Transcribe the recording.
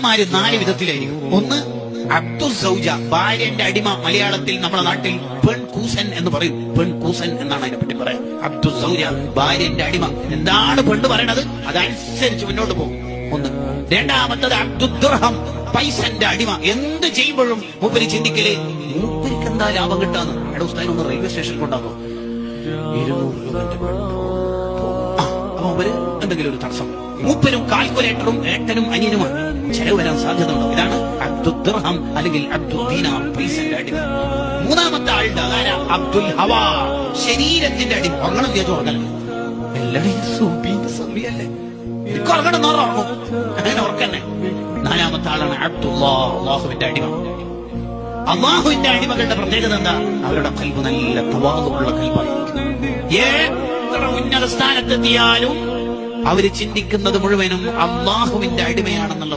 പുരുഷന്മാര് നാല് വിധത്തിലായിരിക്കും. ഒന്ന് അബ്ദുൽ സൗജ ഭാര്യന്റെ അടിമ മലയാളത്തിൽ നമ്മുടെ നാട്ടിൽ പെൺകൂസൻ എന്ന് പറയും. പെൺകൂസൻ എന്നാണ് അതിനെ പറ്റി പറയാം. അബ്ദുൽ സൗജ ഭാര്യന്റെ അടിമ. എന്താണ് പെണ്ണ് പറയണത്? അതനുസരിച്ച് മുന്നോട്ട് പോകും. ഒന്ന്. രണ്ടാമത്തത് അബ്ദുദ്ദർഹം പൈസന്റെ അടിമ. എന്ത് ചെയ്യുമ്പോഴും മൂപ്പര് ചിന്തിക്കലേ മൂപ്പരിക്ക് എന്താ ലാഭം കിട്ടാന്ന്? റെയിൽവേ സ്റ്റേഷനിൽ കൊണ്ടാക്കോ ഇരുന്നൂറ് ആ, അപ്പൊ അവർ എന്തെങ്കിലും ഒരു തടസ്സം. മൂപ്പരും കാൽക്കുലേറ്ററും ഏട്ടനും അനിയനുമാണ്. ചെലവ് വരാൻ സാധ്യത ഉണ്ടോ ഇതാണ് അബ്ദുദ്ദർഹം അല്ലെങ്കിൽ അബ്ദുദ്ദീന പൈസന്റെ അടിമ. മൂന്നാമത്തെ ആളുടെ അബ്ദുൽ ഹവാ. ശരീരത്തിന്റെ അടിമ. ഉറങ്ങണം വിചാരിച്ചു ഉറങ്ങല എല്ലാവരും സമയല്ലേ എനിക്ക് ഉറങ്ങണം ഉറങ്ങും. അങ്ങനെ ഉറക്കന്നെ. നാലാമത്തെ ആളാണ് അബ്ദുല്ലാ അള്ളാഹുവിന്റെ അടിമ. അള്ളാഹുവിന്റെ അടിമകളുടെ പ്രത്യേകത എന്താ? അവരുടെ കൽബ് നല്ല തവാതുള്ള കൽബായിരിക്കും. എത്ര ഉന്നത സ്ഥാനത്തെത്തിയാലും അവർ ചിന്തിക്കുന്നത് മുഴുവനും അള്ളാഹുവിന്റെ അടിമയാണെന്നുള്ള